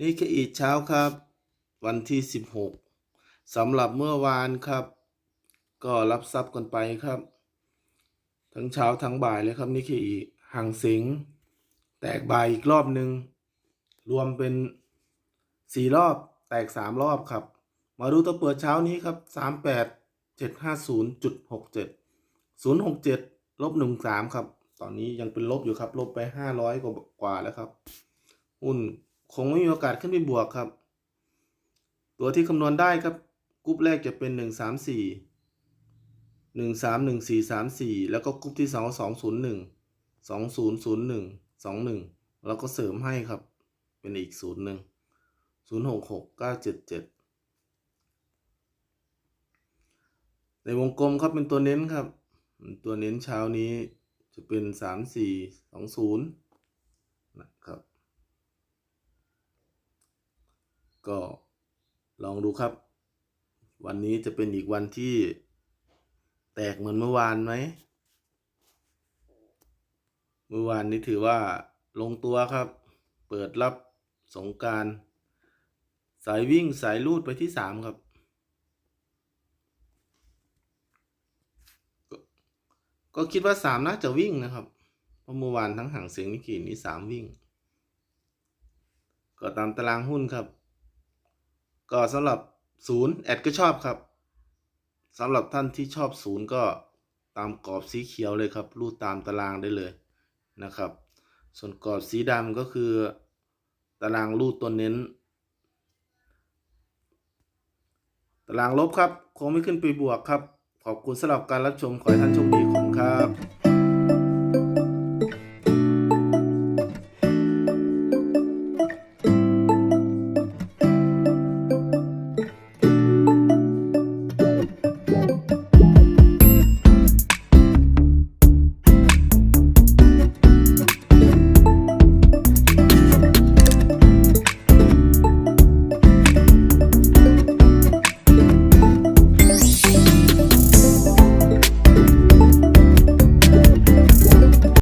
นี่คืออีกเช้าครับ วันที่ 16สำหรับเมื่อวานครับ ก็รับทรัพย์กันไปครับ ทั้งเช้าทั้งบ่ายเลยครับนี่คืออีกห่างเสงแตกบ่ายอีกรอบหนึ่งรวมเป็นสี่รอบแตกสามรอบครับ มาดูตัวเปิดเช้านี้ครับสามแปดเจ็ดห้าศูนย์จุดหกเจ็ดศูนย์หกเจ็ดลบหนึ่งสามครับ ตอนนี้ยังเป็นลบอยู่ครับ ลบไปห้าร้อยกว่ากว่าแล้วครับ หุ้น คงไม่มีโอกาสขึ้นไปบวกครับ ตัวที่คำนวณได้ครับกรุ๊ปแรกจะเป็นหนึ่งสามสี่หนึ่งสามหนึ่งสี่สามสี่แล้วก็กรุ๊ปที่สองสองศูนย์หนึ่งสองศูนย์ศูนย์หนึ่งสองหนึ่งแล้วก็เสริมให้ครับ เป็นอีกศูนย์หนึ่งศูนย์หกหกเก้าเจ็ดเจ็ดในวงกลมครับเป็นตัวเน้นครับ ตัวเน้นเช้านี้จะเป็นสามสี่สองศูนย์นะครับ ก็ลองดูครับ วันนี้จะเป็นอีกวันที่แตกเหมือนเมื่อวานไหม เมื่อวานนี้ถือว่าลงตัวครับ เปิดรับสงการ สายวิ่งสายลูดไปที่สามครับ ก็ก็คิดว่าสามน่าจะวิ่งนะครับเพราะเมื่อวานทั้งห่างเสียงนิกกี้นี้สามวิ่ง ก็ตามตารางหุ้นครับ ก็สำหรับศูนย์แอดก็ชอบครับสำหรับท่านที่ชอบศูนย์ก็ตามกรอบสีเขียวเลยครับรูดตามตารางได้เลยนะครับ ส่วนกรอบสีดำก็คือตารางรูดตัวเน้น ตารางลบครับ คงไม่ขึ้นไปบวกครับ ขอบคุณสำหรับการรับชมขอให้ท่านโชคดี